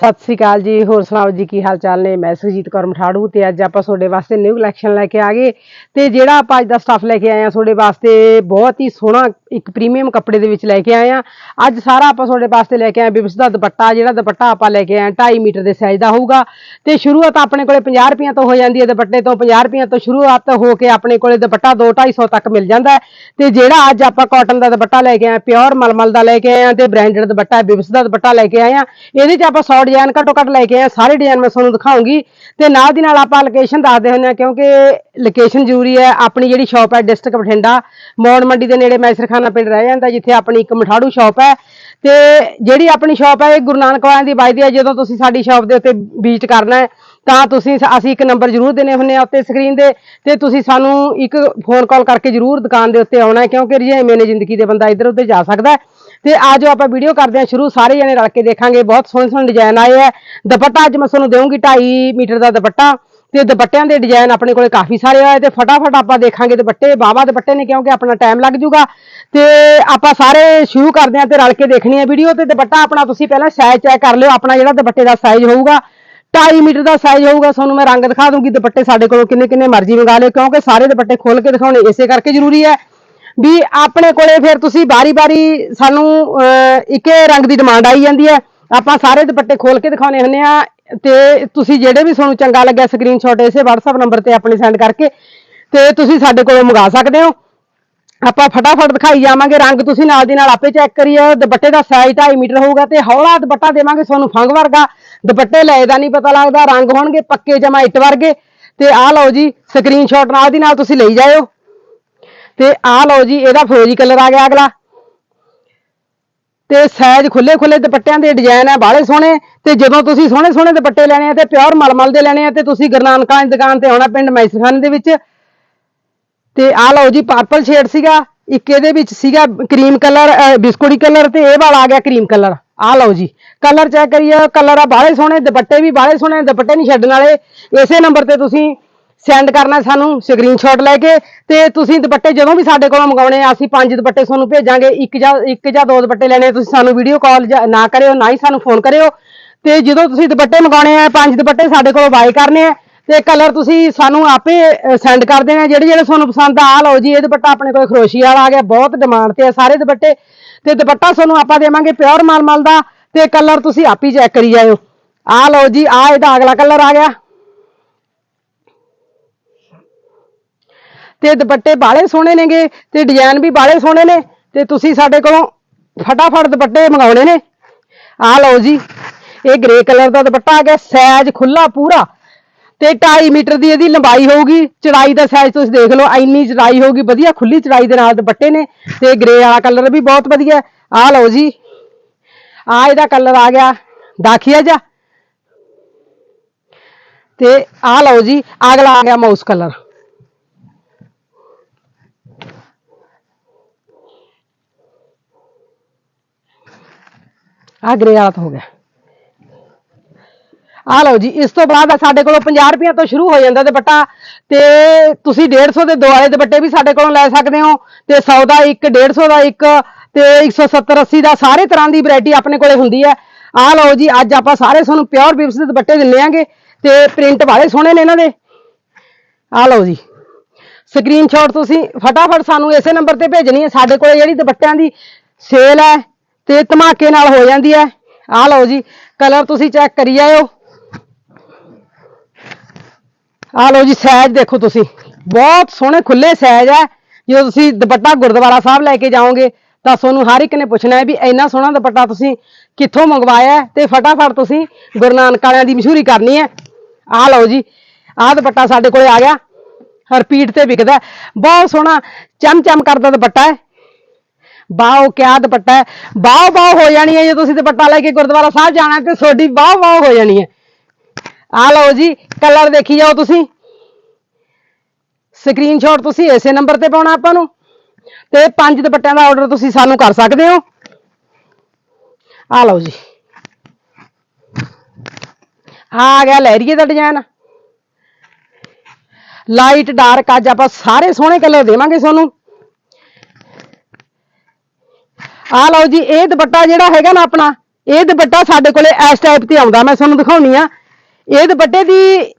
ਸਤਿ ਸ੍ਰੀ ਅਕਾਲ ਜੀ। ਹੋਰ ਸੁਣਾਓ ਜੀ, ਕੀ ਹਾਲ ਚਾਲ ਨੇ? ਮੈਂ ਸੁਜੀਤ ਕੌਰ ਮਠਾੜੂ ਤੇ ਅੱਜ ਆਪਾਂ ਤੁਹਾਡੇ ਵਾਸਤੇ ਨਿਊ ਕਲੈਕਸ਼ਨ ਲੈ ਕੇ ਆ ਗਏ। ਤੇ ਜਿਹੜਾ ਆਪਾਂ ਅੱਜ ਦਾ ਸਟੱਫ ਲੈ ਕੇ ਆਏ ਆ ਤੁਹਾਡੇ ਵਾਸਤੇ ਬਹੁਤ ਹੀ ਸੋਹਣਾ ਇੱਕ ਪ੍ਰੀਮੀਅਮ ਕੱਪੜੇ ਦੇ ਵਿੱਚ ਲੈ ਕੇ ਆਏ ਆ ਅੱਜ ਸਾਰਾ ਆਪਾਂ ਤੁਹਾਡੇ ਵਾਸਤੇ ਲੈ ਕੇ ਆਏ ਬਿਵਸ ਦਾ ਦੁਪੱਟਾ, ਜਿਹੜਾ ਦੁਪੱਟਾ ਆਪਾਂ ਲੈ ਕੇ ਆਏ 2.5 ਮੀਟਰ ਦੇ ਸਾਈਜ਼ ਦਾ ਹੋਊਗਾ। ਤੇ ਸ਼ੁਰੂਆਤ ਆਪਣੇ ਕੋਲੇ 50 ਰੁਪਈਆਂ ਤੋਂ ਹੋ ਜਾਂਦੀ ਹੈ, ਦੁਪੱਟੇ ਤੋਂ 50 ਰੁਪਈਆਂ ਤੋਂ ਸ਼ੁਰੂਆਤ ਹੋ ਕੇ ਆਪਣੇ ਕੋਲੇ ਦੁਪੱਟਾ 2 250 ਤੱਕ ਮਿਲ ਜਾਂਦਾ ਹੈ। ਤੇ ਜਿਹੜਾ ਅੱਜ ਆਪਾਂ ਕਾਟਨ ਦਾ ਦੁਪੱਟਾ ਲੈ ਕੇ ਆਏ ਪਿਓਰ ਮਲਮਲ ਦਾ ਲੈ ਕੇ ਆਏ ਆ ਤੇ ਬ੍ਰਾਂਡਡ ਦੁਪੱਟਾ ਬਿਵਸ ਦਾ ਦੁਪੱਟਾ ਲੈ ਕੇ ਆਏ ਆ ਇਹਦੇ 'ਚ ਆਪਾਂ 100 ਡਿਜ਼ਾਈਨ ਘੱਟੋ ਘੱਟ ਲੈ ਕੇ ਆਇਆ, ਸਾਰੇ ਡਿਜ਼ਾਈਨ ਮੈਂ ਤੁਹਾਨੂੰ ਦਿਖਾਉਂਗੀ। ਤੇ ਨਾਲ ਦੀ ਨਾਲ ਆਪਾਂ ਲੋਕੇਸ਼ਨ ਦੱਸਦੇ ਹੁੰਦੇ ਆ ਕਿਉਂਕਿ ਲੋਕੇਸ਼ਨ ਜ਼ਰੂਰੀ ਹੈ, ਆਪਣੀ ਜਿਹੜੀ ਸ਼ਾਪ ਹੈ ਡਿਸਟ੍ਰਿਕਟ ਬਠਿੰਡਾ, ਮੌੜ ਮੰਡੀ ਦੇ ਨੇੜੇ ਮੈਸਰਖਾਨਾ ਪਿੰਡ ਰਹਿ ਜਾਂਦਾ, ਜਿੱਥੇ ਆਪਣੀ ਇੱਕ ਮਠਾੜੂ ਸ਼ਾਪ ਹੈ। ਤੇ ਜਿਹੜੀ ਆਪਣੀ ਸ਼ਾਪ ਹੈ, ਇਹ ਗੁਰੂ ਨਾਨਕ ਵਾਲਿਆਂ ਦੀ ਵੱਜਦੀ ਹੈ, ਜਦੋਂ ਤੁਸੀਂ ਸਾਡੀ ਸ਼ਾਪ ਦੇ ਉੱਤੇ ਵਿਜ਼ਿਟ ਕਰਨਾ ਹੈ, ਤਾਂ ਤੁਸੀਂ ਅਸੀਂ ਇੱਕ ਨੰਬਰ ਜ਼ਰੂਰ ਦੇਣੇ ਹੁੰਦੇ ਆ ਉੱਤੇ ਸਕਰੀਨ ਦੇ, ਤੇ ਤੁਸੀਂ ਸਾਨੂੰ ਇੱਕ ਫੋਨ ਕਾਲ ਕਰਕੇ ਜ਼ਰੂਰ ਦੁਕਾਨ ਦੇ ਉੱਤੇ ਆਉਣਾ ਕਿਉਂਕਿ ਰਜੇਵੇਂ ਨੇ ਜ਼ਿੰਦਗੀ ਦੇ ਬੰਦਾ ਇੱਧਰ ਉੱਧਰ ਜਾ ਸਕਦਾ ਤੇ ਆਜੋ ਆਪਾਂ ਵੀਡੀਓ ਕਰਦੇ ਹਾਂ ਸ਼ੁਰੂ। ਸਾਰੇ ਜਣੇ ਰਲ ਕੇ ਦੇਖਾਂਗੇ। ਬਹੁਤ ਸੋਹਣੇ ਸੋਹਣੇ ਡਿਜ਼ਾਈਨ ਆਏ ਹੈ ਦੁਪੱਟਾ ਅੱਜ ਮੈਂ ਤੁਹਾਨੂੰ ਦੇਵਾਂਗੀ 2.5 ਮੀਟਰ ਦਾ ਦੁਪੱਟਾ। ਤੇ ਦੁਪੱਟਿਆਂ ਦੇ ਡਿਜ਼ਾਈਨ ਆਪਣੇ ਕੋਲੇ ਕਾਫੀ ਸਾਰੇ ਆਏ ਤੇ ਫਟਾਫਟ ਆਪਾਂ ਦੇਖਾਂਗੇ ਦੁਪੱਟੇ। ਬਾਵਾ ਦੁਪੱਟੇ ਨੇ ਕਿਉਂਕਿ ਆਪਣਾ ਟਾਈਮ ਲੱਗ ਜੂਗਾ ਤੇ ਆਪਾਂ ਸਾਰੇ ਸ਼ੁਰੂ ਕਰਦੇ ਹਾਂ ਤੇ ਰਲ ਕੇ ਦੇਖਣੀ ਹੈ ਵੀਡੀਓ ਤੇ ਦੁਪੱਟਾ ਆਪਣਾ ਤੁਸੀਂ ਪਹਿਲਾਂ ਸਾਈਜ਼ ਚੈੱਕ ਕਰ ਲਿਓ। ਆਪਣਾ ਜਿਹੜਾ ਦੁਪੱਟੇ ਦਾ ਸਾਈਜ਼ ਹੋਊਗਾ 2.5 ਮੀਟਰ ਦਾ ਸਾਈਜ਼ ਹੋਊਗਾ। ਤੁਹਾਨੂੰ ਮੈਂ ਰੰਗ ਦਿਖਾ ਦੂੰਗੀ ਦੁਪੱਟੇ ਸਾਡੇ ਕੋਲੋਂ ਕਿੰਨੇ ਕਿੰਨੇ ਮਰਜ਼ੀ ਮੰਗਾ ਲਿਓ। ਕਿਉਂਕਿ ਸਾਰੇ ਦੁਪੱਟੇ ਖੋਲ ਕੇ ਦਿਖਾਉਣੇ ਇਸੇ ਕਰਕੇ ਜ਼ਰੂਰੀ ਹੈ। ਵੀ ਆਪਣੇ ਕੋਲੇ ਫਿਰ ਤੁਸੀਂ ਬਾਰੀ-ਬਾਰੀ ਸਾਨੂੰ ਇੱਕੇ ਰੰਗ ਦੀ ਡਿਮਾਂਡ ਆਈ ਜਾਂਦੀ ਹੈ। ਆਪਾਂ ਸਾਰੇ ਦੁਪੱਟੇ ਖੋਲ ਕੇ ਦਿਖਾਉਣੇ ਹੁੰਦੇ ਆ ਤੇ ਤੁਸੀਂ ਜਿਹੜੇ ਵੀ ਤੁਹਾਨੂੰ ਚੰਗਾ ਲੱਗਿਆ ਸਕਰੀਨਸ਼ਾਟ ਇਸੇ WhatsApp ਨੰਬਰ ਤੇ ਆਪਣੇ ਸੈਂਡ ਕਰਕੇ ਤੇ ਤੁਸੀਂ ਸਾਡੇ ਕੋਲੋਂ ਮੰਗਾ ਸਕਦੇ ਹੋ। ਆਪਾਂ ਫਟਾਫਟ ਦਿਖਾਈ ਜਾਵਾਂਗੇ, ਰੰਗ ਤੁਸੀਂ ਨਾਲ ਦੀ ਨਾਲ ਆਪੇ ਚੈੱਕ ਕਰੀਓ। ਦੁਪੱਟੇ ਦਾ ਸਾਈਜ਼ 2.5 ਮੀਟਰ ਹੋਊਗਾ ਤੇ ਹੌਲਾ ਦੁਪੱਟਾ ਦੇਵਾਂਗੇ ਤੁਹਾਨੂੰ ਫੰਗ ਵਰਗਾ। ਦੁਪੱਟੇ ਲਏ ਦਾ ਨਹੀਂ ਪਤਾ ਲੱਗਦਾ, ਰੰਗ ਹੋਣਗੇ ਪੱਕੇ ਜਮਾ ਇੱਟ ਵਰਗੇ। ਤੇ ਆਹ ਲਓ ਜੀ ਸਕਰੀਨਸ਼ਾਟ ਨਾਲ ਦੀ ਨਾਲ ਤੁਸੀਂ ਲਈ ਜਾਇਓ। ਤੇ ਆਹ ਲਓ ਜੀ, ਇਹਦਾ ਫਰੋਜੀ ਕਲਰ ਆ ਗਿਆ ਅਗਲਾ। ਤੇ ਸਾਈਜ਼ ਖੁੱਲੇ ਖੁੱਲੇ ਦੁਪੱਟਿਆਂ ਦੇ ਡਿਜ਼ਾਈਨ ਆ, ਬਾਹਲੇ ਸੋਹਣੇ। ਤੇ ਜਦੋਂ ਤੁਸੀਂ ਸੋਹਣੇ ਸੋਹਣੇ ਦੁਪੱਟੇ ਲੈਣੇ ਆ ਤੇ ਪਿਓਰ ਮਲਮਲ ਦੇ ਲੈਣੇ ਆ ਤੇ ਤੁਸੀਂ ਗੁਰਨਾਨਕਾਂ ਦੀ ਦੁਕਾਨ ਤੇ ਆਉਣਾ ਪਿੰਡ ਮੈਸਰਖਾਨੇ ਦੇ ਵਿੱਚ। ਤੇ ਆਹ ਲਓ ਜੀ ਪਰਪਲ ਸ਼ੇਡ ਸੀਗਾ, ਇੱਕ ਇਹਦੇ ਵਿੱਚ ਸੀਗਾ ਕਰੀਮ ਕਲਰ ਬਿਸਕੁਟੀ ਕਲਰ ਤੇ ਇਹ ਵਾਲਾ ਆ ਗਿਆ ਕਰੀਮ ਕਲਰ ਆਹ ਲਓ ਜੀ ਕਲਰ ਚੈੱਕ ਕਰੀਏ ਕਲਰ ਆ ਬਾਹਲੇ ਸੋਹਣੇ, ਦੁਪੱਟੇ ਵੀ ਬਾਹਲੇ ਸੋਹਣੇ, ਦੁਪੱਟੇ ਨਹੀਂ ਛੱਡਣ ਵਾਲੇ। ਇਸੇ ਨੰਬਰ ਤੇ ਤੁਸੀਂ ਸੈਂਡ ਕਰਨਾ ਸਾਨੂੰ ਸਕਰੀਨਸ਼ਾਟ ਲੈ ਕੇ ਤੇ ਤੁਸੀਂ ਦੁਪੱਟੇ ਜਦੋਂ ਵੀ ਸਾਡੇ ਕੋਲੋਂ ਮੰਗਾਉਣੇ ਆ, ਅਸੀਂ ਪੰਜ ਦੁਪੱਟੇ ਤੁਹਾਨੂੰ ਭੇਜਾਂਗੇ, ਇੱਕ ਜਾਂ ਇੱਕ ਜਾਂ ਦੋ ਦੁਪੱਟੇ ਲੈਣੇ ਤੁਸੀਂ ਸਾਨੂੰ ਵੀਡੀਓ ਕਾਲ ਨਾ ਕਰਿਓ, ਨਾ ਹੀ ਸਾਨੂੰ ਫੋਨ ਕਰਿਓ। ਤੇ ਜਦੋਂ ਤੁਸੀਂ ਦੁਪੱਟੇ ਮੰਗਾਉਣੇ ਆ, ਪੰਜ ਦੁਪੱਟੇ ਸਾਡੇ ਕੋਲੋਂ ਬਾਈ ਕਰਨੇ ਆ, ਤੇ ਕਲਰ ਤੁਸੀਂ ਸਾਨੂੰ ਆਪੇ ਸੈਂਡ ਕਰ ਦੇਣਾ। ਜਿਹੜੇ ਜਿਹੜੇ ਤੁਹਾਨੂੰ ਪਸੰਦ ਆ, ਆਹ ਲਓ ਜੀ, ਇਹ ਦੁਪੱਟਾ ਆਪਣੇ ਕੋਲ ਖਰੋਸ਼ੀ ਵਾਲਾ ਆ ਗਿਆ, ਬਹੁਤ ਡਿਮਾਂਡ ਤੇ ਆ ਸਾਰੇ ਦੁਪੱਟੇ। ਤੇ ਦੁਪੱਟਾ ਤੁਹਾਨੂੰ ਆਪਾਂ ਦੇਵਾਂਗੇ ਪਿਓਰ ਮਲਮਲ ਦਾ, ਤੇ ਕਲਰ ਤੁਸੀਂ ਆਪ ਹੀ ਚੈੱਕ ਕਰੀ ਜਾਇਓ। ਆ ਲਓ ਜੀ ਆ ਇਹਦਾ ਅਗਲਾ ਕਲਰ ਆ ਗਿਆ। ਤੇ ਦੁਪੱਟੇ ਬਾਲੇ ਸੋਹਣੇ ਨੇਗੇ, ਤੇ ਡਿਜ਼ਾਈਨ ਵੀ ਬਾਲੇ ਸੋਹਣੇ ਨੇ, ਤੇ ਤੁਸੀਂ ਸਾਡੇ ਕੋਲੋਂ ਫਟਾਫਟ ਦੁਪੱਟੇ ਮੰਗਾਉਣੇ ਨੇ। ਆ ਲਓ ਜੀ, ਇਹ ਗ੍ਰੇ ਕਲਰ ਦਾ ਦੁਪੱਟਾ ਆ ਗਿਆ ਸਾਈਜ਼ ਖੁੱਲਾ ਪੂਰਾ, ਤੇ 2.5 ਮੀਟਰ ਦੀ ਇਹਦੀ ਲੰਬਾਈ ਹੋਊਗੀ, ਚੜਾਈ ਦਾ ਸਾਈਜ਼ ਤੁਸੀਂ ਦੇਖ ਲਓ, ਇੰਨੀ ਚੜਾਈ ਹੋਊਗੀ, ਵਧੀਆ ਖੁੱਲੀ ਚੜਾਈ ਦੇ ਨਾਲ ਦੁਪੱਟੇ ਨੇ, ਤੇ ਗ੍ਰੇ ਵਾਲਾ ਕਲਰ ਵੀ ਬਹੁਤ ਵਧੀਆ। ਆ ਲਓ ਜੀ ਆ ਇਹਦਾ ਕਲਰ ਆ ਗਿਆ ਦਾਖੀਆ ਜਾ। ਤੇ ਆ ਲਓ ਜੀ, ਅਗਲਾ ਆ ਗਿਆ ਮਾਊਸ ਕਲਰ ਆ ਗ੍ਰੇ ਵਾਲਾ ਤਾਂ ਹੋ ਗਿਆ। ਆ ਲਓ ਜੀ, ਇਸ ਤੋਂ ਬਾਅਦ ਸਾਡੇ ਕੋਲੋਂ 50 ਰੁਪਈਆ ਤੋਂ ਸ਼ੁਰੂ ਹੋ ਜਾਂਦਾ ਦੁਪੱਟਾ ਤੇ ਤੁਸੀਂ 150 ਦੇ ਦੋ ਵਾਲੇ ਦੁਪੱਟੇ ਵੀ ਸਾਡੇ ਕੋਲੋਂ ਲੈ ਸਕਦੇ ਹੋ ਤੇ 100 ਦਾ ਇੱਕ 150 ਦਾ ਇੱਕ ਤੇ 170 80 ਦਾ ਸਾਰੇ ਤਰ੍ਹਾਂ ਦੀ ਵੈਰਾਈਟੀ ਆਪਣੇ ਕੋਲੇ ਹੁੰਦੀ ਹੈ। ਆ ਲਓ ਜੀ, ਅੱਜ ਆਪਾਂ ਸਾਰੇ ਤੁਹਾਨੂੰ ਪਿਓਰ ਬਿਵਸ ਦੇ ਦੁਪੱਟੇ ਦਿੰਨੇ ਆਂਗੇ ਤੇ ਪ੍ਰਿੰਟ ਵਾਲੇ ਸੋਹਣੇ ਨੇ ਇਹਨਾਂ ਦੇ। ਆ ਲਓ ਜੀ ਸਕਰੀਨਸ਼ਾਟ ਤੁਸੀਂ ਫਟਾਫਟ ਸਾਨੂੰ ਇਸੇ ਨੰਬਰ ਤੇ ਭੇਜਣੀ ਹੈ, ਸਾਡੇ ਕੋਲੇ ਜਿਹੜੀ ਦੁਪੱਟਿਆਂ ਦੀ ਸੇਲ ਹੈ ਤੇ ਧਮਾਕੇ ਨਾਲ ਹੋ ਜਾਂਦੀ ਹੈ। ਆ ਲਓ ਜੀ, ਕਲਰ ਤੁਸੀਂ ਚੈੱਕ ਕਰੀ ਜਾਇਓ ਆ ਲਓ ਜੀ ਸਾਈਜ਼ ਦੇਖੋ ਤੁਸੀਂ। ਬਹੁਤ ਸੋਹਣੇ ਖੁੱਲੇ ਸਾਈਜ਼ ਹੈ। ਜਦੋਂ ਤੁਸੀਂ ਦੁਪੱਟਾ ਗੁਰਦੁਆਰਾ ਸਾਹਿਬ ਲੈ ਕੇ ਜਾਓਗੇ, ਤਾਂ ਤੁਹਾਨੂੰ ਹਰ ਇੱਕ ਨੇ ਪੁੱਛਣਾ ਹੈ ਵੀ ਇੰਨਾ ਸੋਹਣਾ ਦੁਪੱਟਾ ਤੁਸੀਂ ਕਿੱਥੋਂ ਮੰਗਵਾਇਆ ਤੇ ਫਟਾਫਟ ਤੁਸੀਂ ਗੁਰੂ ਨਾਨਕ ਵਾਲਿਆਂ ਦੀ ਮਸ਼ਹੂਰੀ ਕਰਨੀ ਹੈ। ਆ ਲਓ ਜੀ, ਆਹ ਦੁਪੱਟਾ ਸਾਡੇ ਕੋਲੇ ਆ ਗਿਆ। ਰਿਪੀਟ ਤੇ ਵਿਕਦਾ ਬਹੁਤ ਸੋਹਣਾ ਚਮ ਚਮ ਕਰਦਾ ਦੁਪੱਟਾ ਹੈ। ਬਾਓ ਕਿਆ ਦੁਪੱਟਾ ਹੈ? ਬਾਓ ਬਾਓ ਹੋ ਜਾਣੀ ਹੈ ਜੇ ਤੁਸੀਂ ਦੁਪੱਟਾ ਲੈ ਕੇ ਗੁਰਦੁਆਰਾ ਸਾਹਿਬ ਜਾਣਾ ਤੇ ਤੁਹਾਡੀ ਬਾਹ ਬਾਓ ਹੋ ਜਾਣੀ ਹੈ। ਆ ਲਓ ਜੀ, ਕਲਰ ਦੇਖੀ ਜਾਓ ਤੁਸੀਂ। ਸਕਰੀਨਸ਼ਾਟ ਤੁਸੀਂ ਇਸੇ ਨੰਬਰ ਤੇ ਪਾਉਣਾ ਆਪਾਂ ਨੂੰ। ਤੇ ਪੰਜ ਦੁਪੱਟਿਆਂ ਦਾ ਆਰਡਰ ਤੁਸੀਂ ਸਾਨੂੰ ਕਰ ਸਕਦੇ ਹੋ। ਆ ਲਓ ਜੀ। ਆ ਗਿਆ ਲਹਿਰੀਏ ਦਾ ਡਿਜ਼ਾਈਨ ਲਾਈਟ ਡਾਰਕ ਅੱਜ ਆਪਾਂ ਸਾਰੇ ਸੋਹਣੇ ਕਲਰ ਦੇਵਾਂਗੇ ਤੁਹਾਨੂੰ। ਆ ਲਓ ਜੀ, ਇਹ ਦੁਪੱਟਾ ਜਿਹੜਾ ਹੈਗਾ ਨਾ ਆਪਣਾ, ਇਹ ਦੁਪੱਟਾ ਸਾਡੇ ਕੋਲੇ ਇਸ ਟਾਈਪ ਤੇ ਆਉਂਦਾ, ਮੈਂ ਤੁਹਾਨੂੰ ਦਿਖਾਉਣੀ ਆ। ਇਹ ਦੁਪੱਟੇ ਦੀ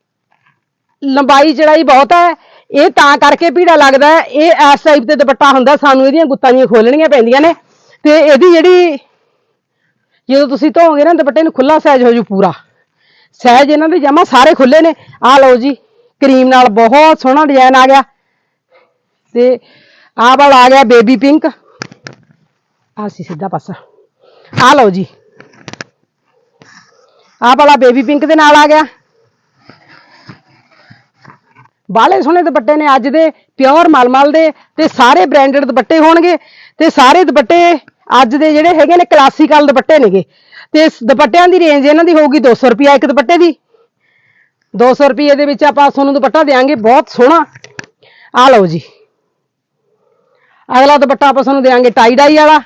ਲੰਬਾਈ ਚੜਾਈ ਬਹੁਤ ਹੈ, ਇਹ ਤਾਂ ਕਰਕੇ ਭੀੜਾ ਲੱਗਦਾ ਇਹ ਇਸ ਟਾਈਪ ਤੇ ਦੁਪੱਟਾ ਹੁੰਦਾ, ਸਾਨੂੰ ਇਹਦੀਆਂ ਗੁੱਤਾਂ ਦੀਆਂ ਖੋਲਣੀਆਂ ਪੈਂਦੀਆਂ ਨੇ। ਤੇ ਇਹਦੀ ਜਿਹੜੀ, ਜਦੋਂ ਤੁਸੀਂ ਧੋਗੇ ਨਾ, ਦੁਪੱਟੇ ਨੂੰ ਖੁੱਲਾ ਸਾਈਜ਼ ਹੋ ਜੂ ਪੂਰਾ। ਸਾਈਜ਼ ਇਹਨਾਂ ਦੇ ਜਮਾ ਸਾਰੇ ਖੁੱਲੇ ਨੇ। ਆ ਲਓ ਜੀ, ਕਰੀਮ ਨਾਲ ਬਹੁਤ ਸੋਹਣਾ ਡਿਜ਼ਾਈਨ ਆ ਗਿਆ। ਤੇ ਆਹ ਵਾਲਾ ਆ ਗਿਆ ਬੇਬੀ ਪਿੰਕ ਆਹ ਸੀ ਸਿੱਧਾ ਪਾਸਾ ਆ ਲਓ ਜੀ। ਆਹ ਵਾਲਾ ਬੇਬੀ ਪਿੰਕ ਦੇ ਨਾਲ ਆ ਗਿਆ। ਬਾਲੇ ਸੋਹਣੇ ਦੁਪੱਟੇ ਨੇ ਅੱਜ ਦੇ ਪਿਓਰ ਮਲਮਲ ਦੇ ਤੇ ਸਾਰੇ ਬ੍ਰਾਂਡਡ ਦੁਪੱਟੇ ਹੋਣਗੇ ਤੇ ਸਾਰੇ ਦੁਪੱਟੇ ਅੱਜ ਦੇ ਜਿਹੜੇ ਹੈਗੇ ਨੇ ਕਲਾਸੀਕਲ ਦੁਪੱਟੇ ਨੇਗੇ। ਤੇ ਇਸ ਦੁਪੱਟਿਆਂ ਦੀ ਰੇਂਜ ਇਹਨਾਂ ਦੀ ਹੋਊਗੀ 200 ਰੁਪਿਆ ਇੱਕ ਦੁਪੱਟੇ ਦੀ। 200 ਰੁਪਏ ਦੇ ਵਿੱਚ ਆਪਾਂ ਤੁਹਾਨੂੰ ਦੁਪੱਟਾ ਦੇਾਂਗੇ ਬਹੁਤ ਸੋਹਣਾ। ਆ ਲਓ ਜੀ। ਅਗਲਾ ਦੁਪੱਟਾ ਆਪਾਂ ਤੁਹਾਨੂੰ ਦੇਾਂਗੇ ਟਾਈ ਡਾਈ ਵਾਲਾ।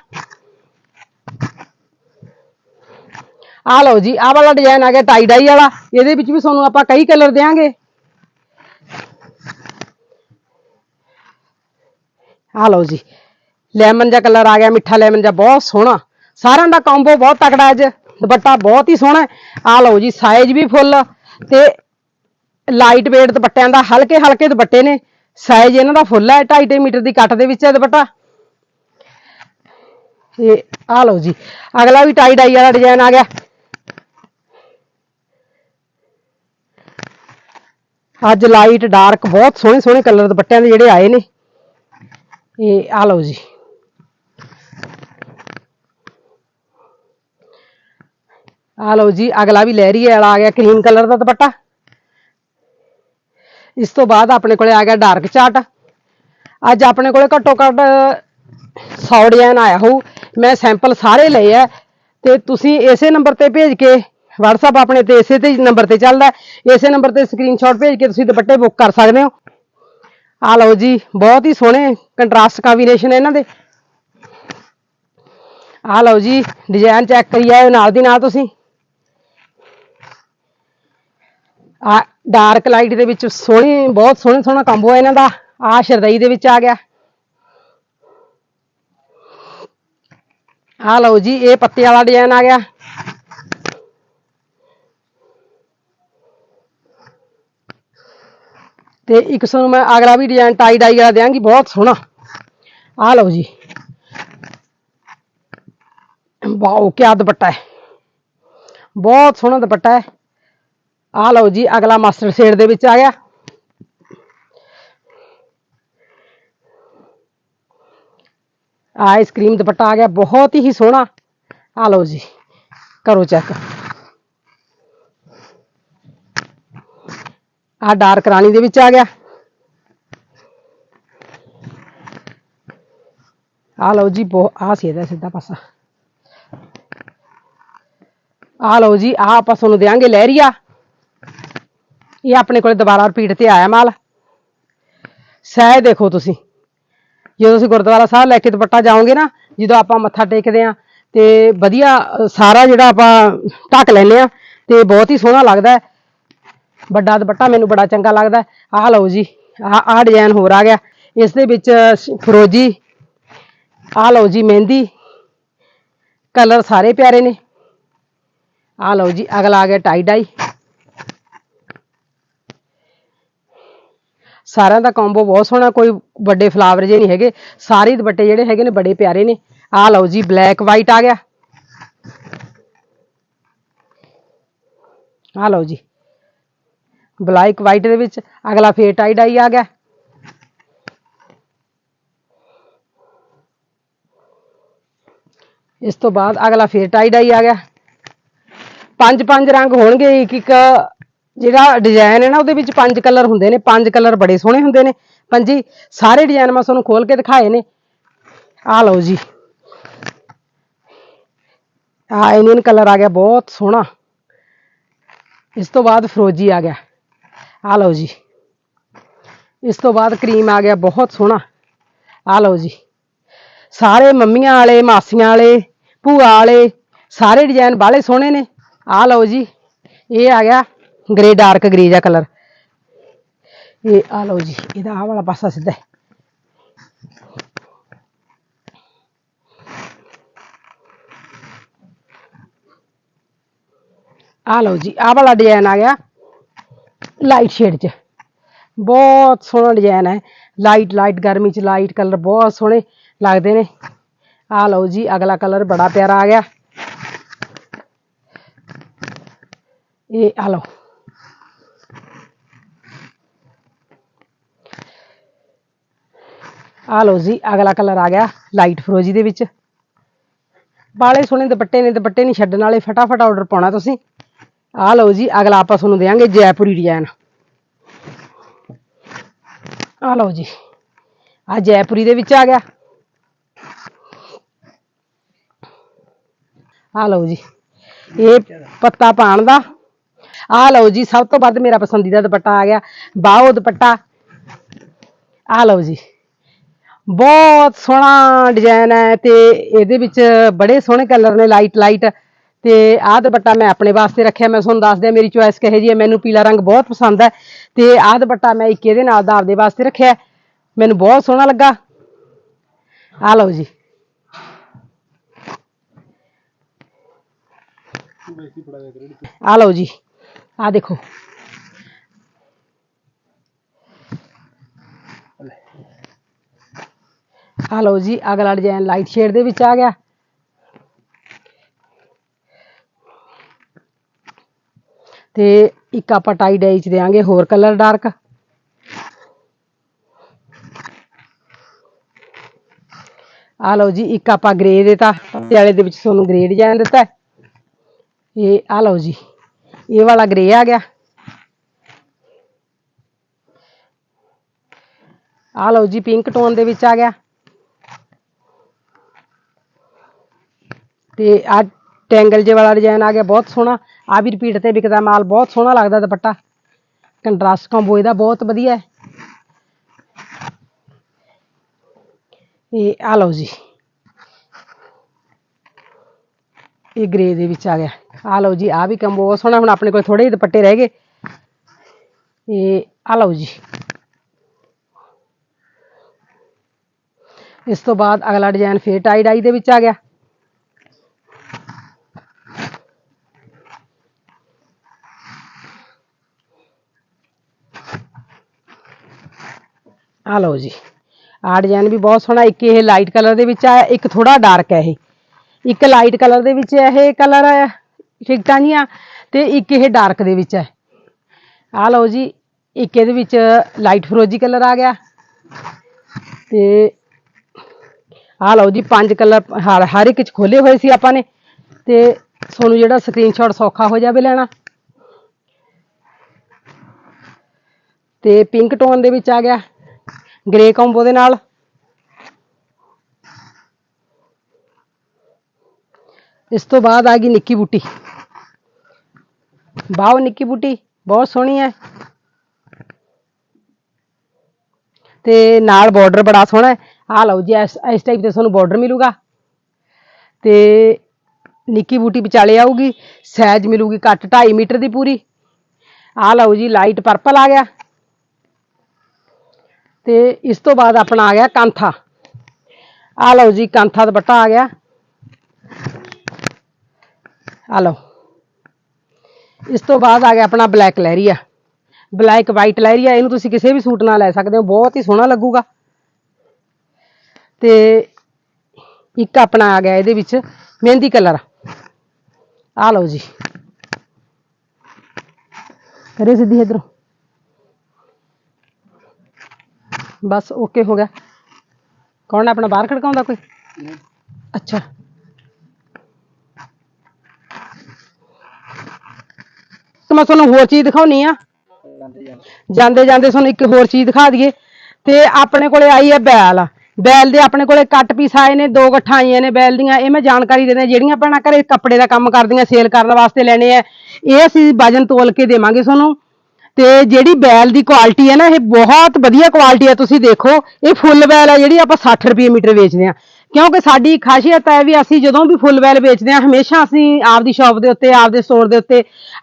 ਆ ਲਓ ਜੀ, ਆਹ ਵਾਲਾ ਡਿਜ਼ਾਈਨ ਆ ਗਿਆ ਟਾਈ ਡਾਈ ਵਾਲਾ। ਇਹਦੇ ਵਿੱਚ ਵੀ ਤੁਹਾਨੂੰ ਆਪਾਂ ਕਈ ਕਲਰ ਦੇਾਂਗੇ ਆ ਲਓ ਜੀ ਲੈਮਨ ਜਿਹਾ ਕਲਰ ਆ ਗਿਆ, ਮਿੱਠਾ ਲੈਮਨ ਜਿਹਾ ਬਹੁਤ ਸੋਹਣਾ। ਸਾਰਿਆਂ ਦਾ ਕੰਬੋ ਬਹੁਤ ਤਕੜਾ ਅੱਜ, ਦੁਪੱਟਾ ਬਹੁਤ ਹੀ ਸੋਹਣਾ। ਆ ਲਓ ਜੀ ਸਾਈਜ਼ ਵੀ ਫੁੱਲ ਤੇ ਲਾਈਟ weight ਦੁਪੱਟਿਆਂ ਦਾ ਹਲਕੇ ਹਲਕੇ ਦੁਪੱਟੇ ਨੇ। ਸਾਈਜ਼ ਇਹਨਾਂ ਦਾ ਫੁੱਲ ਹੈ 2.5 ਮੀਟਰ ਦੀ ਕੱਟ ਦੇ ਵਿੱਚ ਹੈ ਦੁਪੱਟਾ। ਇਹ ਆ ਲਓ ਜੀ, ਅਗਲਾ ਵੀ ਟਾਈ ਡਾਈ ਵਾਲਾ ਡਿਜ਼ਾਈਨ ਆ ਗਿਆ। ਅੱਜ ਲਾਈਟ ਡਾਰਕ ਬਹੁਤ ਸੋਹਣੇ ਸੋਹਣੇ ਕਲਰ ਦੁਪੱਟਿਆਂ ਦੇ ਜਿਹੜੇ ਆਏ ਨੇ। ਇਹ ਆ ਲਓ ਜੀ। ਆ ਲਓ ਜੀ, ਅਗਲਾ ਵੀ ਲਹਿਰੀ ਵਾਲਾ ਆ ਗਿਆ ਕਰੀਮ ਕਲਰ ਦਾ ਦੁਪੱਟਾ। ਇਸ ਤੋਂ ਬਾਅਦ ਆਪਣੇ ਕੋਲੇ ਆ ਗਿਆ ਡਾਰਕ ਚਾਰਟ ਅੱਜ ਆਪਣੇ ਕੋਲੇ ਘੱਟੋ ਘੱਟ 100 ਡਿਜ਼ਾਈਨ ਆਇਆ ਹੋਊ। ਮੈਂ ਸੈਂਪਲ ਸਾਰੇ ਲਏ ਆ। ਤੇ ਤੁਸੀਂ ਇਸੇ ਨੰਬਰ ਤੇ ਭੇਜ ਕੇ WhatsApp ਆਪਣੇ ਤੇ ਇਸੇ ਤੇ ਨੰਬਰ ਤੇ ਚੱਲਦਾ ਇਸੇ ਨੰਬਰ ਤੇ ਸਕਰੀਨਸ਼ਾਟ ਭੇਜ ਕੇ ਤੁਸੀਂ ਦੁਪੱਟੇ ਬੁੱਕ ਕਰ ਸਕਦੇ ਹੋ। ਆ ਲਓ ਜੀ, ਬਹੁਤ ਹੀ ਸੋਹਣੇ ਕੰਟਰਾਸਟ ਕੰਬੀਨੇਸ਼ਨ ਇਹਨਾਂ ਦੇ। ਆ ਲਓ ਜੀ ਡਿਜ਼ਾਈਨ ਚੈੱਕ ਕਰੀ ਆਇਓ ਨਾਲ ਦੀ ਨਾਲ ਤੁਸੀਂ। ਆ ਡਾਰਕ ਲਾਈਟ ਦੇ ਵਿੱਚ ਸੋਹਣੀ, ਬਹੁਤ ਸੋਹਣਾ ਸੋਹਣਾ ਕੰਬੋ ਹੈ ਇਹਨਾਂ ਦਾ। ਆ ਸ਼ਰਦਈ ਦੇ ਵਿੱਚ ਆ ਗਿਆ। ਆ ਲਓ ਜੀ, ਇਹ ਪੱਤੇ ਵਾਲਾ ਡਿਜ਼ਾਈਨ ਆ ਗਿਆ। ਤੇ ਇੱਕ ਸਾਨੂੰ ਮੈਂ ਅਗਲਾ ਵੀ ਡਿਜ਼ਾਈਨ ਟਾਈ ਡਾਈ ਵਾਲਾ ਦਿਆਂਗੀ, ਬਹੁਤ ਸੋਹਣਾ। ਆ ਲਓ ਜੀ। ਵਾਓ ਕੀ ਦੁਪੱਟਾ ਹੈ। ਬਹੁਤ ਸੋਹਣਾ ਦੁਪੱਟਾ ਹੈ। ਆ ਲਓ ਜੀ, ਅਗਲਾ ਮਾਸਟਰ ਸ਼ੇਡ ਦੇ ਵਿੱਚ ਆ ਗਿਆ। ਆਈਸਕ੍ਰੀਮ ਦੁਪੱਟਾ ਆ ਗਿਆ, ਬਹੁਤ ਹੀ ਸੋਹਣਾ। ਆ ਲਓ ਜੀ, ਕਰੋ ਚੈੱਕ ਆ ਡਾਰਕ ਰਾਣੀ ਦੇ ਵਿੱਚ ਆ ਗਿਆ। ਆ ਲਓ ਜੀ ਬਹੁਤ ਆ ਸੀ ਇਹਦਾ ਸਿੱਧਾ ਪਾਸਾ। ਆ ਲਓ ਜੀ ਆ ਆਪਾਂ ਤੁਹਾਨੂੰ ਦੇਾਂਗੇ ਲਹਿਰੀਆ ਇਹ ਆਪਣੇ ਕੋਲੇ ਦੁਬਾਰਾ ਰਿਪੀਟ ਤੇ ਆਇਆ ਮਾਲ। ਸਹਿ ਦੇਖੋ ਤੁਸੀਂ। ਜਦੋਂ ਤੁਸੀਂ ਗੁਰਦੁਆਰਾ ਸਾਹਿਬ ਲੈ ਕੇ ਦੁਪੱਟਾ ਜਾਓਗੇ ਨਾ, ਜਦੋਂ ਆਪਾਂ ਮੱਥਾ ਟੇਕਦੇ ਆ ਤੇ ਵਧੀਆ ਸਾਰਾ ਜਿਹੜਾ ਆਪਾਂ ਢੱਕ ਲੈਨੇ ਆ ਤੇ ਬਹੁਤ ਹੀ ਸੋਹਣਾ ਲੱਗਦਾ ਵੱਡਾ ਦੁਪੱਟਾ ਮੈਨੂੰ ਬੜਾ ਚੰਗਾ ਲੱਗਦਾ ਆਹ ਲਓ ਜੀ, ਆਹ ਆਹ ਡਿਜ਼ਾਈਨ ਹੋਰ ਆ ਗਿਆ। ਇਸ ਦੇ ਵਿੱਚ ਫਰੋਜੀ, ਆਹ ਲਓ ਜੀ ਮਹਿੰਦੀ। ਕਲਰ ਸਾਰੇ ਪਿਆਰੇ ਨੇ। ਆਹ ਲਓ ਜੀ, ਅਗਲਾ ਆ ਗਿਆ ਟਾਈ ਡਾਈ ਸਾਰਿਆਂ ਦਾ ਕੰਬੋ ਬਹੁਤ ਸੋਹਣਾ, ਕੋਈ ਵੱਡੇ ਫਲਾਵਰ ਜੇ ਨਹੀਂ ਹੈਗੇ। ਸਾਰੇ ਦੁਪੱਟੇ ਜਿਹੜੇ ਹੈਗੇ ਨੇ, ਬੜੇ ਪਿਆਰੇ ਨੇ। ਆਹ ਲਓ ਜੀ ਬਲੈਕ ਵਾਈਟ ਆ ਗਿਆ। ਆਹ ਲਓ ਜੀ। ਬਲੈਕ ਵਾਈਟ ਦੇ ਵਿੱਚ ਅਗਲਾ ਫੇਰ ਟਾਈ ਡਾਈ ਆ ਗਿਆ। ਇਸ ਤੋਂ ਬਾਅਦ ਅਗਲਾ ਫੇਰ ਟਾਈ ਡਾਈ ਆ ਗਿਆ। ਪੰਜ ਪੰਜ ਰੰਗ ਹੋਣਗੇ ਇੱਕ ਇੱਕ ਜਿਹੜਾ ਡਿਜ਼ਾਈਨ ਹੈ ਨਾ, ਉਹਦੇ ਵਿੱਚ ਪੰਜ ਕਲਰ ਹੁੰਦੇ ਨੇ, ਪੰਜ ਕਲਰ ਬੜੇ ਸੋਹਣੇ ਹੁੰਦੇ ਨੇ। ਪੰਜੀ ਸਾਰੇ ਡਿਜ਼ਾਈਨ ਮੈਂ ਤੁਹਾਨੂੰ ਖੋਲ ਕੇ ਦਿਖਾਏ ਨੇ। ਆ ਲਓ ਜੀ। ਆ ਇੰਡੀਅਨ ਕਲਰ ਆ ਗਿਆ, ਬਹੁਤ ਸੋਹਣਾ। ਇਸ ਤੋਂ ਬਾਅਦ ਫਰੋਜੀ ਆ ਗਿਆ। ਆ ਲਓ ਜੀ। ਇਸ ਤੋਂ ਬਾਅਦ ਕਰੀਮ ਆ ਗਿਆ, ਬਹੁਤ ਸੋਹਣਾ। ਆ ਲਓ ਜੀ। ਸਾਰੇ ਮੰਮੀਆਂ ਵਾਲੇ, ਮਾਸੀਆਂ ਵਾਲੇ, ਭੂਆ ਵਾਲੇ, ਸਾਰੇ ਡਿਜ਼ਾਈਨ ਬਾਹਲੇ ਸੋਹਣੇ ਨੇ। ਆ ਲਓ ਜੀ। ਇਹ ਆ ਗਿਆ ਗ੍ਰੇ ਡਾਰਕ ਗ੍ਰੇ ਜਿਹਾ ਕਲਰ ਇਹ ਆ ਲਓ ਜੀ ਇਹਦਾ ਆਹ ਵਾਲਾ ਪਾਸਾ ਸਿੱਧਾ ਹੈ ਆ ਲਓ ਜੀ ਆਹ ਵਾਲਾ ਡਿਜ਼ਾਈਨ ਆ ਗਿਆ ਲਾਈਟ ਸ਼ੇਡ 'ਚ ਬਹੁਤ ਸੋਹਣਾ ਡਿਜ਼ਾਈਨ ਹੈ ਲਾਈਟ ਲਾਈਟ ਗਰਮੀ 'ਚ ਲਾਈਟ ਕਲਰ ਬਹੁਤ ਸੋਹਣੇ ਲੱਗਦੇ ਨੇ ਆ ਲਓ ਜੀ ਅਗਲਾ ਕਲਰ ਬੜਾ ਪਿਆਰਾ ਆ ਗਿਆ ਇਹ ਆ ਲਓ ਆ ਲਓ ਜੀ, ਅਗਲਾ ਕਲਰ ਆ ਗਿਆ ਲਾਈਟ ਫਰੋਜੀ ਦੇ ਵਿੱਚ। ਬਾਲੇ ਸੋਹਣੇ ਦੁਪੱਟੇ ਨੇ, ਦੁਪੱਟੇ ਨਹੀਂ ਛੱਡਣ ਵਾਲੇ, ਫਟਾਫਟ ਆਰਡਰ ਪਾਉਣਾ ਤੁਸੀਂ। ਆ ਲਓ ਜੀ, ਅਗਲਾ ਆਪਾਂ ਤੁਹਾਨੂੰ ਦੇਵਾਂਗੇ ਜੈਪੁਰੀ ਡਿਜ਼ਾਈਨ ਆ ਲਓ ਜੀ ਆ ਜੈਪੁਰੀ ਦੇ ਵਿੱਚ ਆ ਗਿਆ। ਆ ਲਓ ਜੀ, ਇਹ ਪੱਤਾ ਪਾਣ ਦਾ। ਆ ਲਓ ਜੀ, ਸਭ ਤੋਂ ਵੱਧ ਮੇਰਾ ਪਸੰਦੀਦਾ ਦੁਪੱਟਾ ਆ ਗਿਆ, ਬਾਹੋ ਦੁਪੱਟਾ। ਆ ਲਓ ਜੀ ਬਹੁਤ ਸੋਹਣਾ ਡਿਜ਼ਾਈਨ ਹੈ ਤੇ ਇਹਦੇ ਵਿੱਚ ਬੜੇ ਸੋਹਣੇ ਕਲਰ ਨੇ ਲਾਈਟ ਲਾਈਟ ਤੇ ਆਹ ਦੁਪੱਟਾ ਮੈਂ ਆਪਣੇ ਵਾਸਤੇ ਰੱਖਿਆ, ਮੈਂ ਤੁਹਾਨੂੰ ਦੱਸ ਦਿਆਂ ਮੇਰੀ ਚੁਆਇਸ ਕਹੇ ਜੀ ਹੈ, ਮੈਨੂੰ ਪੀਲਾ ਰੰਗ ਬਹੁਤ ਪਸੰਦ ਹੈ। ਤੇ ਆਹ ਦੁਪੱਟਾ ਮੈਂ ਇੱਕ ਇਹਦੇ ਨਾਲ ਦਾ ਆਪਦੇ ਵਾਸਤੇ ਰੱਖਿਆ ਮੈਨੂੰ ਬਹੁਤ ਸੋਹਣਾ ਲੱਗਾ। ਆ ਲਓ ਜੀ। ਆ ਲਓ ਜੀ। ਆ ਦੇਖੋ। ਆ ਲਓ ਜੀ, ਅਗਲਾ ਡਿਜ਼ਾਈਨ ਲਾਈਟ ਸ਼ੇਡ ਦੇ ਵਿੱਚ ਆ ਗਿਆ। ਤੇ ਇੱਕ ਆਪਾਂ ਟਾਈ ਡਾਈ ਚ ਦੇਾਂਗੇ ਹੋਰ ਕਲਰ ਡਾਰਕ ਆ ਲਓ ਜੀ, ਇੱਕ ਆਪਾਂ ਗ੍ਰੇ ਦੇਤਾ ਪਟਿਆਲੇ ਦੇ ਵਿੱਚ ਤੁਹਾਨੂੰ ਗ੍ਰੇ ਡਿਜ਼ਾਈਨ ਦਿੱਤਾ। ਇਹ ਆ ਲਓ ਜੀ, ਇਹ ਵਾਲਾ ਗ੍ਰੇ ਆ ਗਿਆ। ਆ ਲਓ ਜੀ ਪਿੰਕ ਟੋਨ ਦੇ ਵਿੱਚ ਆ ਗਿਆ। ਤੇ ਆ ਟੈਂਗਲ ਜੇ ਵਾਲਾ ਡਿਜ਼ਾਈਨ ਆ ਗਿਆ, ਬਹੁਤ ਸੋਹਣਾ। ਆ ਵੀ ਰਿਪੀਟ ਤੇ ਵਿਕਦਾ ਮਾਲ, ਬਹੁਤ ਸੋਹਣਾ ਲੱਗਦਾ ਦੁਪੱਟਾ। ਕੰਟਰਾਸਟ ਕੰਬੋ ਇਹਦਾ ਬਹੁਤ ਵਧੀਆ ਹੈ। ਇਹ ਆ ਲਓ ਜੀ। ਇਹ ਗ੍ਰੇ ਦੇ ਵਿੱਚ ਆ ਗਿਆ। ਆ ਲਓ ਜੀ, ਆ ਵੀ ਕੰਬੋ ਸੋਹਣਾ। ਹੁਣ ਆਪਣੇ ਕੋਲ ਥੋੜੇ ਜਿਹੇ ਦੁਪੱਟੇ ਰਹਿ ਗਏ। ਇਹ ਆ ਲਓ ਜੀ। ਇਸ ਤੋਂ ਬਾਅਦ ਅਗਲਾ ਡਿਜ਼ਾਈਨ ਫੇਰ ਟਾਈ ਡਾਈ ਦੇ ਵਿੱਚ ਆ ਗਿਆ। ਆ ਲਓ ਜੀ। ਆਹ ਡਿਜ਼ਾਈਨ ਵੀ ਬਹੁਤ ਸੋਹਣਾ, ਇੱਕ ਇਹ ਲਾਈਟ ਕਲਰ ਦੇ ਵਿੱਚ ਆ ਇੱਕ ਥੋੜਾ ਡਾਰਕ ਹੈ ਇਹ। ਇੱਕ ਲਾਈਟ ਕਲਰ ਦੇ ਵਿੱਚ ਇਹ ਕਲਰ ਟਿਕਟਾਂ ਜੀਆਂ ਤੇ ਇੱਕ ਇਹ ਡਾਰਕ ਦੇ ਵਿੱਚ ਹੈ ਆ ਲਓ ਜੀ, ਇੱਕ ਇਹਦੇ ਵਿੱਚ ਲਾਈਟ ਫਰੋਜੀ ਕਲਰ ਆ ਗਿਆ। ਤੇ ਆ ਲਓ ਜੀ, ਪੰਜ ਕਲਰ ਹਰ ਹਰ ਇੱਕ ਚ ਖੋਲੇ ਹੋਏ ਸੀ ਆਪਾਂ ਨੇ। ਤੇ ਤੁਹਾਨੂੰ ਜਿਹੜਾ ਸਕਰੀਨਸ਼ਾਟ ਸੌਖਾ ਹੋ ਜਾਵੇ ਲੈਣਾ। ਤੇ ਪਿੰਕ ਟੋਨ ਦੇ ਵਿੱਚ ਆ ਗਿਆ। ਗ੍ਰੇ ਕੰਬੋ ਦੇ ਨਾਲ। ਇਸ ਤੋਂ ਬਾਅਦ ਆ ਗਈ ਨਿੱਕੀ ਬੂਟੀ। ਬਾਹੋ ਨਿੱਕੀ ਬੂਟੀ, ਬਹੁਤ ਸੋਹਣੀ ਹੈ। ਤੇ ਨਾਲ ਬਾਰਡਰ ਬੜਾ ਸੋਹਣਾ ਹੈ। ਆ ਲਓ ਜੀ, ਇਸ ਇਸ ਟਾਈਪ ਦੇ ਤੁਹਾਨੂੰ ਬਾਰਡਰ ਮਿਲੂਗਾ। ਤੇ ਨਿੱਕੀ ਬੂਟੀ ਵਿਚਾਲੇ ਆਊਗੀ ਸਾਈਜ਼ ਮਿਲੂਗੀ ਕੱਟ 2.5 ਮੀਟਰ ਦੀ ਪੂਰੀ। ਆ ਲਓ ਜੀ ਲਾਈਟ ਪਰਪਲ ਆ ਗਿਆ। ਤੇ ਇਸ ਤੋਂ ਬਾਅਦ ਆਪਣਾ ਆ ਗਿਆ ਕਾਂਥਾ। ਆ ਲਓ ਜੀ, ਕਾਂਥਾ ਦੁਪੱਟਾ ਆ ਗਿਆ। ਆ ਲਓ। ਇਸ ਤੋਂ ਬਾਅਦ ਆ ਗਿਆ ਆਪਣਾ ਬਲੈਕ ਲਹਿਰੀਆ ਬਲੈਕ ਵਾਈਟ ਲਹਿਰੀਆ ਇਹਨੂੰ ਤੁਸੀਂ ਕਿਸੇ ਵੀ ਸੂਟ ਨਾਲ ਲੈ ਸਕਦੇ ਹੋ, ਬਹੁਤ ਹੀ ਸੋਹਣਾ ਲੱਗੂਗਾ। ਤੇ ਇੱਕ ਆਪਣਾ ਆ ਗਿਆ ਇਹਦੇ ਵਿੱਚ ਮਹਿੰਦੀ ਕਲਰ। ਆ ਲਓ ਜੀ। ਕਰੇ ਸਿੱਧੀ ਇਧਰੋਂ। ਬਸ ਓਕੇ ਹੋ ਗਿਆ। ਕੌਣ ਆਪਣਾ ਬਾਹਰ ਖੜਕਾਉਂਦਾ ਕੋਈ? ਅੱਛਾ। ਤੇ ਮੈਂ ਤੁਹਾਨੂੰ ਹੋਰ ਚੀਜ਼ ਦਿਖਾਉਣੀ ਆ। ਜਾਂਦੇ ਜਾਂਦੇ ਤੁਹਾਨੂੰ ਇੱਕ ਹੋਰ ਚੀਜ਼ ਦਿਖਾ ਦਈਏ। ਤੇ ਆਪਣੇ ਕੋਲੇ ਆਈ ਹੈ ਬੈਲ। ਬੈਲ ਦੇ ਆਪਣੇ ਕੋਲੇ ਕੱਟ ਪੀਸ ਆਏ ਨੇ, ਦੋ ਗੱਠਾਂ ਆਈਆਂ ਨੇ ਬੈਲ ਦੀਆਂ। ਇਹ ਮੈਂ ਜਾਣਕਾਰੀ ਦਿੰਦਾ, ਜਿਹੜੀਆਂ ਭੈਣਾਂ ਘਰੇ ਕੱਪੜੇ ਦਾ ਕੰਮ ਕਰਦੀਆਂ, ਸੇਲ ਕਰਨ ਵਾਸਤੇ ਲੈਣੇ ਆ। ਇਹ ਅਸੀਂ ਵਜਨ ਤੋਲ ਕੇ ਦੇਵਾਂਗੇ ਤੁਹਾਨੂੰ। ਤੇ ਜਿਹੜੀ ਬੈਲ ਦੀ ਕੁਆਲਿਟੀ ਹੈ ਨਾ, ਇਹ ਬਹੁਤ ਵਧੀਆ ਕੁਆਲਿਟੀ ਹੈ, ਤੁਸੀਂ ਦੇਖੋ। ਇਹ ਫੁੱਲ ਬੈਲ ਹੈ ਜਿਹੜੀ ਆਪਾਂ 60 ਰੁਪਏ ਮੀਟਰ ਵੇਚਦੇ ਆ ਕਿਉਂਕਿ ਸਾਡੀ ਖਾਸੀਅਤ ਹੈ ਵੀ ਅਸੀਂ ਜਦੋਂ ਵੀ ਫੁੱਲ ਬੈਲ ਵੇਚਦੇ ਆ ਹਮੇਸ਼ਾ ਅਸੀਂ ਆਪਦੀ ਸ਼ਾਪ ਦੇ ਉੱਤੇ, ਆਪਦੇ ਸਟੋਰ ਦੇ ਉੱਤੇ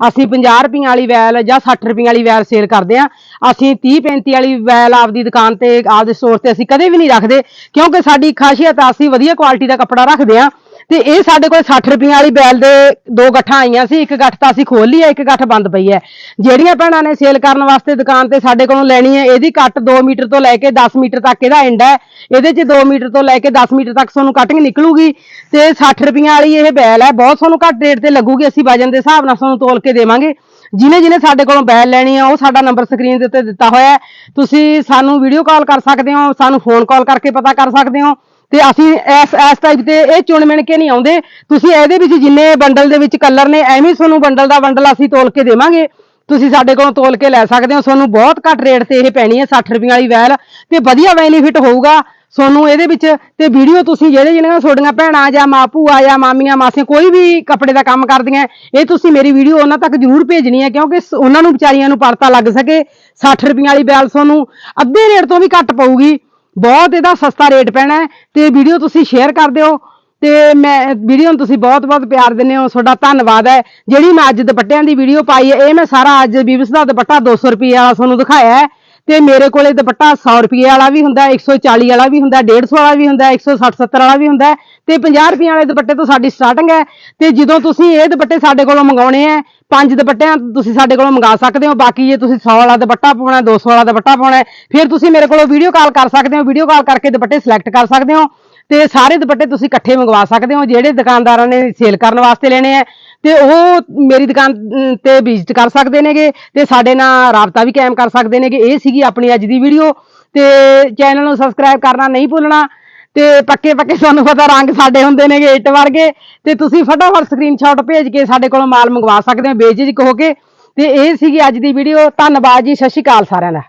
ਅਸੀਂ 50 ਰੁਪਏ ਵਾਲੀ ਬੈਲ ਜਾਂ 60 ਰੁਪਏ ਵਾਲੀ ਬੈਲ ਸੇਲ ਕਰਦੇ ਆ ਅਸੀਂ 30 35 ਵਾਲੀ ਬੈਲ ਆਪਦੀ ਦੁਕਾਨ ਤੇ, ਆਪਦੇ ਸਟੋਰ ਤੇ ਅਸੀਂ ਕਦੇ ਵੀ ਨਹੀਂ ਰੱਖਦੇ। ਕਿਉਂਕਿ ਸਾਡੀ ਖਾਸੀਅਤ ਆ, ਅਸੀਂ ਵਧੀਆ ਕੁਆਲਿਟੀ ਦਾ ਕੱਪੜਾ ਰੱਖਦੇ ਆ ਤੇ ਇਹ ਸਾਡੇ ਕੋਲ 60 ਰੁਪਏ ਵਾਲੀ ਬੈਲ ਦੇ ਦੋ ਗੱਠਾਂ ਆਈਆਂ ਸੀ, ਇੱਕ ਗੱਠ ਤਾਂ ਅਸੀਂ ਖੋਲ ਲਈ ਹੈ, ਇੱਕ ਗੱਠ ਬੰਦ ਪਈ ਹੈ। ਜਿਹੜੀਆਂ ਭੈਣਾਂ ਨੇ ਸੇਲ ਕਰਨ ਵਾਸਤੇ ਦੁਕਾਨ ਤੇ ਸਾਡੇ ਕੋਲੋਂ ਲੈਣੀ ਹੈ, ਇਹਦੀ ਕੱਟ 2 ਮੀਟਰ ਤੋਂ ਲੈ ਕੇ 10 ਮੀਟਰ ਤੱਕ ਇਹਦਾ ਐਂਡ ਹੈ। ਇਹਦੇ 'ਚ 2 ਮੀਟਰ ਤੋਂ ਲੈ ਕੇ 10 ਮੀਟਰ ਤੱਕ ਤੁਹਾਨੂੰ ਕਟਿੰਗ ਨਿਕਲੂਗੀ ਤੇ 60 ਰੁਪਏ ਵਾਲੀ ਇਹ ਬੈਲ ਹੈ। ਬਹੁਤ ਤੁਹਾਨੂੰ ਘੱਟ ਰੇਟ ਤੇ ਲੱਗੂਗੀ, ਅਸੀਂ ਵਜਨ ਦੇ ਹਿਸਾਬ ਨਾਲ ਤੁਹਾਨੂੰ ਤੋਲ ਕੇ ਦੇਵਾਂਗੇ। ਜਿਹਨੇ ਜਿਹਨੇ ਸਾਡੇ ਕੋਲੋਂ ਬੈਲ ਲੈਣੀ ਆ, ਉਹ ਸਾਡਾ ਨੰਬਰ ਸਕਰੀਨ ਦੇ ਉੱਤੇ ਦਿੱਤਾ ਹੋਇਆ ਤੁਸੀਂ ਸਾਨੂੰ ਵੀਡੀਓ ਕਾਲ ਕਰ ਸਕਦੇ ਹੋ, ਸਾਨੂੰ ਫੋਨ ਕਾਲ ਕਰਕੇ ਪਤਾ ਕਰ ਸਕਦੇ ਹੋ। ਤੇ ਅਸੀਂ ਇਸ ਇਸ ਟਾਈਪ ਤੇ ਇਹ ਚੁਣ ਮਿਣ ਕੇ ਨਹੀਂ ਆਉਂਦੇ। ਤੁਸੀਂ ਇਹਦੇ ਵਿੱਚ ਜਿੰਨੇ ਬੰਡਲ ਦੇ ਵਿੱਚ ਕਲਰ ਨੇ, ਐਵੇਂ ਤੁਹਾਨੂੰ ਬੰਡਲ ਦਾ ਬੰਡਲ ਅਸੀਂ ਤੋਲ ਕੇ ਦੇਵਾਂਗੇ। ਤੁਸੀਂ ਸਾਡੇ ਕੋਲੋਂ ਤੋਲ ਕੇ ਲੈ ਸਕਦੇ ਹੋ। ਤੁਹਾਨੂੰ ਬਹੁਤ ਘੱਟ ਰੇਟ ਤੇ ਇਹ ਪੈਣੀ ਹੈ 60 ਰੁਪਏ ਵਾਲੀ ਵੈਲ। ਤੇ ਵਧੀਆ ਬੈਨੀਫਿਟ ਹੋਊਗਾ ਤੁਹਾਨੂੰ ਇਹਦੇ ਵਿੱਚ। ਤੇ ਵੀਡੀਓ ਤੁਸੀਂ ਜਿਹੜੇ ਜਿਹੜੀਆਂ ਤੁਹਾਡੀਆਂ ਭੈਣਾਂ ਜਾਂ ਮਾਂ ਭੂਆ ਜਾਂ ਮਾਮੀਆਂ, ਮਾਸੀਆਂ ਕੋਈ ਵੀ ਕੱਪੜੇ ਦਾ ਕੰਮ ਕਰਦੀਆਂ, ਇਹ ਤੁਸੀਂ ਮੇਰੀ ਵੀਡੀਓ ਉਹਨਾਂ ਤੱਕ ਜ਼ਰੂਰ ਭੇਜਣੀ ਹੈ ਕਿਉਂਕਿ ਉਹਨਾਂ ਨੂੰ ਵਿਚਾਰੀਆਂ ਨੂੰ ਪਰਤਾ ਲੱਗ ਸਕੇ। 60 ਰੁਪਏ ਵਾਲੀ ਬੈਲ ਤੁਹਾਨੂੰ ਅੱਧੇ ਰੇਟ ਤੋਂ ਵੀ ਘੱਟ ਪਊਗੀ। ਬਹੁਤ ਇਹਦਾ ਸਸਤਾ ਰੇਟ ਪੈਣਾ ਹੈ ਤੇ ਵੀਡੀਓ ਤੁਸੀਂ ਸ਼ੇਅਰ ਕਰ ਦਿਓ ਤੇ ਮੈਂ ਵੀਡੀਓ ਨੂੰ ਤੁਸੀਂ ਬਹੁਤ ਬਹੁਤ ਪਿਆਰ ਦਿੰਦੇ ਹੋ, ਤੁਹਾਡਾ ਧੰਨਵਾਦ ਹੈ। ਜਿਹੜੀ ਮੈਂ ਅੱਜ ਦੁਪੱਟਿਆਂ ਦੀ ਵੀਡੀਓ ਪਾਈ ਹੈ, ਇਹ ਮੈਂ ਸਾਰਾ ਅੱਜ ਬੀਬਸ ਦਾ ਦੁਪੱਟਾ 200 ਰੁਪਏ ਵਾਲਾ ਤੁਹਾਨੂੰ ਦਿਖਾਇਆ ਹੈ। ਤੇ ਮੇਰੇ ਕੋਲੇ ਦੁਪੱਟਾ 100 ਰੁਪਏ ਵਾਲਾ ਵੀ ਹੁੰਦਾ ਹੈ 140 ਵਾਲਾ ਵੀ ਹੁੰਦਾ ਹੈ 150 ਵਾਲਾ ਵੀ ਹੁੰਦਾ ਹੈ 160 70 ਵਾਲਾ ਵੀ ਹੁੰਦਾ ਹੈ ਤੇ 50 ਰੁਪਏ ਵਾਲੇ ਦੁਪੱਟੇ ਤੋਂ ਸਾਡੀ ਸਟਾਰਟਿੰਗ ਹੈ ਤੇ ਜਦੋਂ ਤੁਸੀਂ ਇਹ ਦੁਪੱਟੇ ਸਾਡੇ ਕੋਲੋਂ ਮੰਗਾਉਣੇ ਆ ਪੰਜ ਦੁਪੱਟਿਆਂ ਤੁਸੀਂ ਸਾਡੇ ਕੋਲੋਂ ਮੰਗਾ ਸਕਦੇ ਹੋ, ਬਾਕੀ ਜੇ ਤੁਸੀਂ 100 ਵਾਲਾ ਦੁਪੱਟਾ ਪਾਉਣਾ 200 ਵਾਲਾ ਦੁਪੱਟਾ ਪਾਉਣਾ ਫਿਰ ਤੁਸੀਂ ਮੇਰੇ ਕੋਲੋਂ ਵੀਡੀਓ ਕਾਲ ਕਰ ਸਕਦੇ ਹੋ ਵੀਡੀਓ ਕਾਲ ਕਰਕੇ ਦੁਪੱਟੇ ਸਿਲੈਕਟ ਕਰ ਸਕਦੇ ਹੋ। ਤੇ ਸਾਰੇ ਦੁਪੱਟੇ ਤੁਸੀਂ ਇਕੱਠੇ ਮੰਗਵਾ ਸਕਦੇ ਹੋ, ਜਿਹੜੇ ਦੁਕਾਨਦਾਰਾਂ ਨੇ ਸੇਲ ਕਰਨ ਵਾਸਤੇ ਲੈਣੇ ਆ, ਤੇ ਉਹ ਮੇਰੀ ਦੁਕਾਨ ਤੇ ਵਿਜ਼ਿਟ ਕਰ ਸਕਦੇ ਨੇਗੇ, ਤੇ ਸਾਡੇ ਨਾਲ ਰਾਬਤਾ ਵੀ ਕਾਇਮ ਕਰ ਸਕਦੇ ਨੇਗੇ। ਇਹ ਸੀਗੀ ਆਪਣੀ ਅੱਜ ਦੀ ਵੀਡੀਓ, ਤੇ ਚੈਨਲ ਨੂੰ ਸਬਸਕ੍ਰਾਈਬ ਕਰਨਾ ਨਹੀਂ ਭੁੱਲਣਾ, ਤੇ ਪੱਕੇ ਪੱਕੇ ਤੁਹਾਨੂੰ ਪਤਾ ਰੰਗ ਸਾਡੇ ਹੁੰਦੇ ਨੇਗੇ ਇੱਟ ਵਰਗੇ, ਤੇ ਤੁਸੀਂ ਫਟਾਫਟ ਸਕਰੀਨਸ਼ਾਟ ਭੇਜ ਕੇ ਸਾਡੇ ਕੋਲੋਂ ਮਾਲ ਮੰਗਵਾ ਸਕਦੇ ਹੋ, ਬੇਝਿਜਕ ਹੋ ਕੇ। ਤੇ ਇਹ ਸੀਗੀ ਅੱਜ ਦੀ ਵੀਡੀਓ, ਧੰਨਵਾਦ ਜੀ, ਸਤਿ ਸ਼੍ਰੀ ਅਕਾਲ ਸਾਰਿਆਂ ਦਾ।